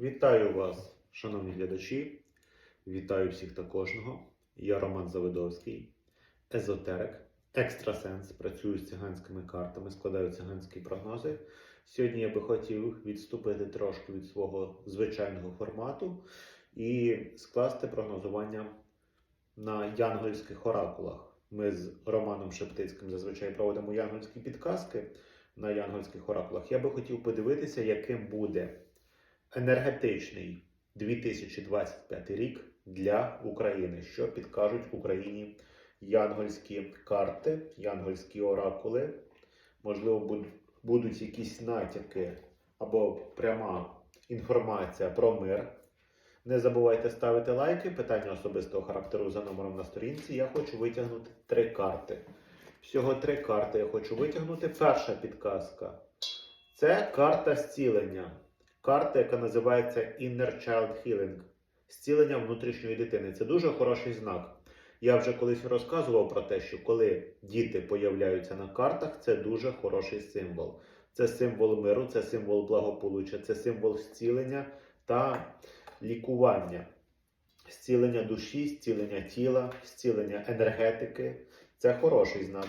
Вітаю вас, шановні глядачі. Вітаю всіх та кожного. Я Роман Завидовський, езотерик, екстрасенс. Працюю з циганськими картами, складаю циганські прогнози. Сьогодні я би хотів відступити трошки від свого звичайного формату і скласти прогнозування на янгольських оракулах. Ми з Романом Шептицьким зазвичай проводимо янгольські підказки на янгольських оракулах. Я би хотів подивитися, яким буде енергетичний 2025 рік для України, що підкажуть Україні янгольські карти, янгольські оракули. Можливо, будуть якісь натяки або пряма інформація про мир. Не забувайте ставити лайки. Питання особистого характеру за номером на сторінці. Я хочу витягнути три карти. Всього три карти я хочу витягнути. Перша підказка це карта зцілення. Карта, яка називається Inner Child Healing. Зцілення внутрішньої дитини. Це дуже хороший знак. Я вже колись розказував про те, що коли діти появляються на картах, це дуже хороший символ. Це символ миру, це символ благополуччя, це символ зцілення та лікування. Зцілення душі, зцілення тіла, зцілення енергетики. Це хороший знак.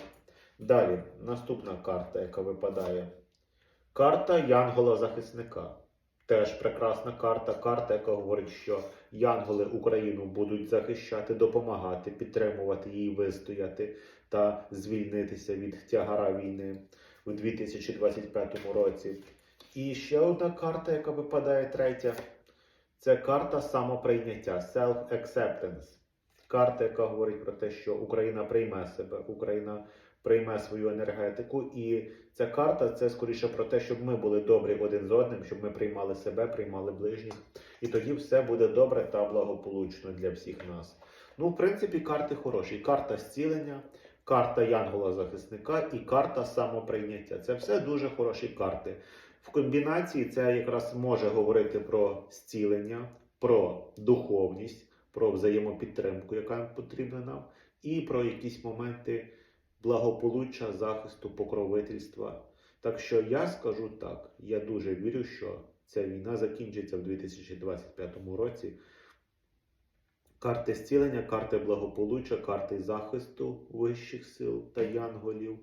Далі, наступна карта, яка випадає. Карта Янгола-захисника. Теж прекрасна карта. Карта, яка говорить, що Янголи Україну будуть захищати, допомагати, підтримувати її, вистояти та звільнитися від тягара війни у 2025 році. І ще одна карта, яка випадає третя, це карта самоприйняття, self-acceptance. Карта, яка говорить про те, що Україна прийме себе, Україна прийме свою енергетику. І ця карта це скоріше про те, щоб ми були добрі один з одним, щоб ми приймали себе, приймали ближніх. І тоді все буде добре та благополучно для всіх нас. Ну, в принципі, карти хороші. Карта зцілення, карта Янгола-захисника і карта самоприйняття. Це все дуже хороші карти. В комбінації це якраз може говорити про зцілення, про духовність, про взаємопідтримку, яка потрібна нам, і про якісь моменти благополуччя, захисту, покровительства. Так що я скажу так: я дуже вірю, що ця війна закінчиться в 2025 році. Карти зцілення, карти благополуччя, карти захисту вищих сил та янголів.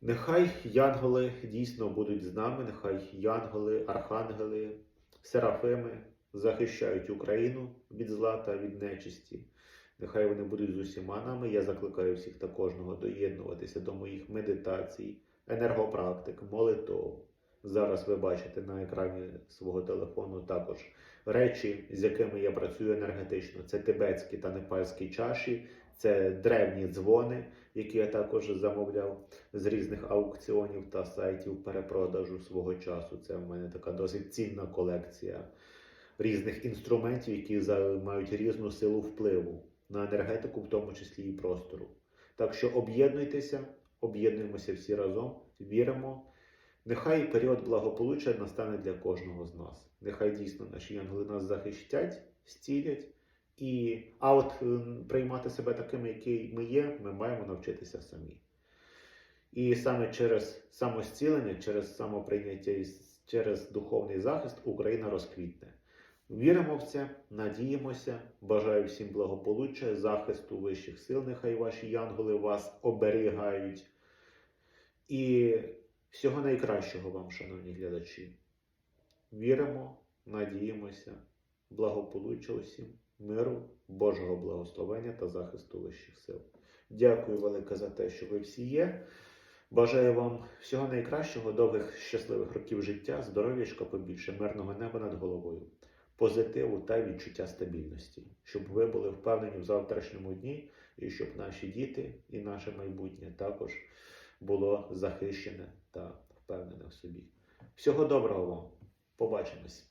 Нехай янголи дійсно будуть з нами, нехай янголи, архангели, серафими захищають Україну від зла та від нечисті. Нехай вони будуть з усіма нами. Я закликаю всіх та кожного доєднуватися до моїх медитацій, енергопрактик, молитов. Зараз ви бачите на екрані свого телефону також речі, з якими я працюю енергетично. Це тибетські та непальські чаші, це древні дзвони, які я також замовляв з різних аукціонів та сайтів перепродажу свого часу. Це в мене така досить цінна колекція різних інструментів, які мають різну силу впливу на енергетику, в тому числі і простору. Так що об'єднуйтеся, об'єднуємося всі разом, віримо. Нехай період благополуччя настане для кожного з нас. Нехай дійсно наші янголи нас захищать, зцілять. І, а от е, приймати себе такими, які ми є, ми маємо навчитися самі. І саме через самозцілення, через самоприйняття і через духовний захист Україна розквітне. Віримо в це, надіємося. Бажаю всім благополуччя, захисту вищих сил. Нехай ваші янголи вас оберігають. І всього найкращого вам, шановні глядачі. Віримо, надіємося, благополуччя усім, миру, Божого благословення та захисту вищих сил. Дякую велике за те, що ви всі є. Бажаю вам всього найкращого, довгих щасливих років життя, здоров'ячка побільше, мирного неба над головою, позитиву та відчуття стабільності, щоб ви були впевнені в завтрашньому дні і щоб наші діти і наше майбутнє також було захищене та впевнене в собі. Всього доброго вам! Побачимось!